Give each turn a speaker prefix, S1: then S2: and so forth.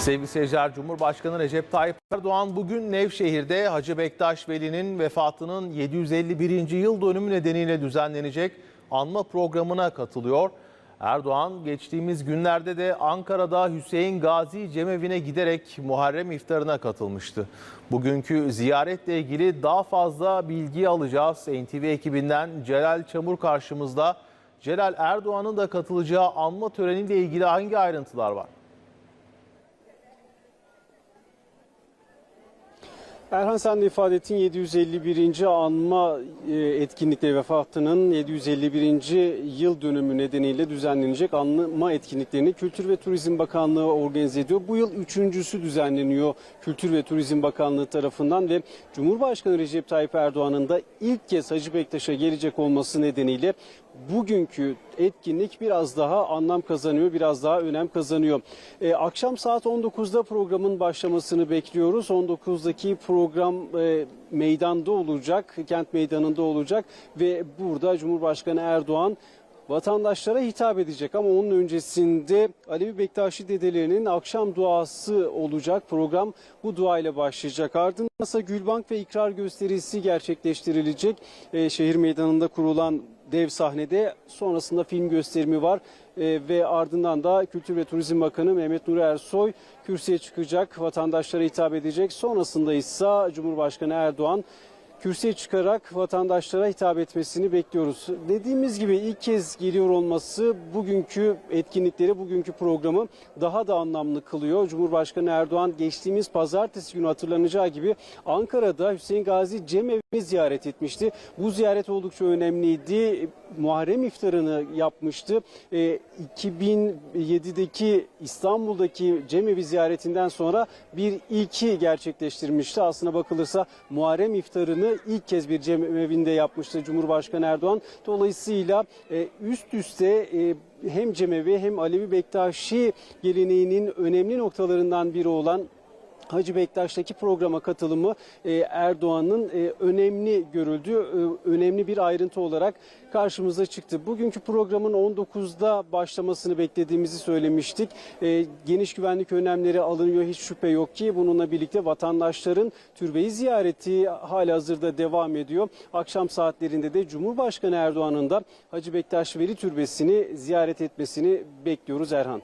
S1: Sevgili seyirciler, Cumhurbaşkanı Recep Tayyip Erdoğan bugün Nevşehir'de Hacı Bektaş Veli'nin vefatının 751. yıl dönümü nedeniyle düzenlenecek anma programına katılıyor. Erdoğan geçtiğimiz günlerde de Ankara'da Hüseyin Gazi Cemevi'ne giderek Muharrem iftarına katılmıştı. Bugünkü ziyaretle ilgili daha fazla bilgi alacağız. NTV ekibinden Celal Çamur karşımızda. Celal Erdoğan'ın da katılacağı anma töreniyle ilgili hangi ayrıntılar var?
S2: Erhan sen de ifade ettin 751. anma e, etkinlikleri vefatının 751. yıl dönümü nedeniyle düzenlenecek anma etkinliklerini Kültür ve Turizm Bakanlığı organize ediyor. Bu yıl üçüncüsü düzenleniyor Kültür ve Turizm Bakanlığı tarafından ve Cumhurbaşkanı Recep Tayyip Erdoğan'ın da ilk kez Hacı Bektaş'a gelecek olması nedeniyle bugünkü etkinlik biraz daha anlam kazanıyor, biraz daha önem kazanıyor. Ee, akşam saat 19'da programın başlamasını bekliyoruz. 19'daki program e, meydanda olacak, kent meydanında olacak ve burada Cumhurbaşkanı Erdoğan vatandaşlara hitap edecek ama onun öncesinde Alevi Bektaşi dedelerinin akşam duası olacak. Program bu duayla başlayacak. Ardından ise Gülbank ve ikrar gösterisi gerçekleştirilecek. Ee, şehir meydanında kurulan dev sahnede sonrasında film gösterimi var Ee, ve ardından da Kültür ve Turizm Bakanı Mehmet Nuri Ersoy kürsüye çıkacak, vatandaşlara hitap edecek. Sonrasında ise Cumhurbaşkanı Erdoğan kürsüye çıkarak vatandaşlara hitap etmesini bekliyoruz. Dediğimiz gibi ilk kez geliyor olması bugünkü etkinlikleri, bugünkü programı daha da anlamlı kılıyor. Cumhurbaşkanı Erdoğan geçtiğimiz pazartesi günü hatırlanacağı gibi Ankara'da Hüseyin Gazi Cemevi'ni ziyaret etmişti. Bu ziyaret oldukça önemliydi. Muharrem iftarını yapmıştı. E, 2007'deki İstanbul'daki Cemevi ziyaretinden sonra bir ilki gerçekleştirmişti. Aslına bakılırsa Muharrem iftarını ilk kez bir cemevinde yapmıştı Cumhurbaşkanı Erdoğan. Dolayısıyla e, üst üste e, hem Cemevi hem Alevi Bektaşi geleneğinin önemli noktalarından biri olan Hacı Bektaş'taki programa katılımı e, Erdoğan'ın e, önemli görüldüğü, e, önemli bir ayrıntı olarak karşımıza çıktı. Bugünkü programın 19'da başlamasını beklediğimizi söylemiştik. Geniş güvenlik önlemleri alınıyor hiç şüphe yok ki bununla birlikte vatandaşların türbeyi ziyareti hala hazırda devam ediyor. Akşam saatlerinde de Cumhurbaşkanı Erdoğan'ın da Hacı Bektaş Veli Türbesi'ni ziyaret etmesini bekliyoruz Erhan.